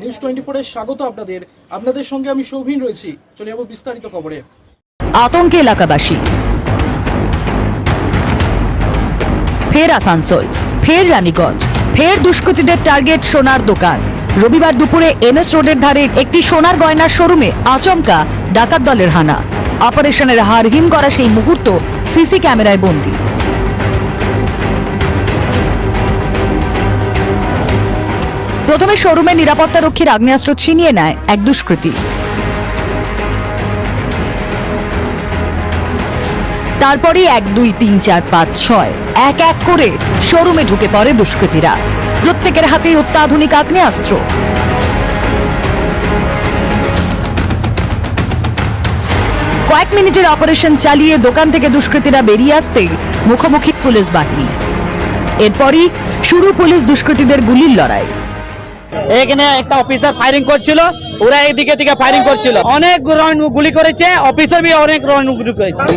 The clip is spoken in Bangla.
নিউজ টোয়েন্টি ফোরের স্বাগত আপনাদের। আপনাদের সঙ্গে আমি সৌভিন রয়েছি। চলে যাব বিস্তারিত খবরে। আতঙ্কে এলাকাবাসী। ফের আসানসোল, ফের রানীগঞ্জ, ফের দুষ্কৃতীদের টার্গেট সোনার দোকান। রবিবার দুপুরে এনএস রোডের ধারে একটি সোনার গয়নার শোরুমে আচমকা ডাকাত দলের হানা। অপারেশনের হার হিম করা সেই মুহূর্ত সিসি ক্যামেরায় বন্দী। প্রথমে শোরুমের নিরাপত্তা রক্ষীর আগ্নেয়াস্ত্র ছিনিয়ে নেয় এক দুষ্কৃতী। তারপরই এক, দুই, তিন, চার, পাঁচ, ছয়, এক এক করে শোরুমে ঢুকে পড়ে দুষ্কৃতীরা। প্রত্যেকের হাতেই অত্যাধুনিক আগ্নেয়াস্ত্র। কয়েক মিনিটের অপারেশন চালিয়ে দোকান থেকে দুষ্কৃতীরা বেরিয়ে আসতে মুখোমুখি পুলিশ বাহিনী। এরপরই শুরু পুলিশ দুষ্কৃতীদের গুলির লড়াই। এখানে একটা অফিসার ফায়ারিং করছিল, ওরা এইদিকে দিকে ফায়ারিং করছিল। অনেক গুলি করেছে অফিসার বি অনেক গুলি করেছে।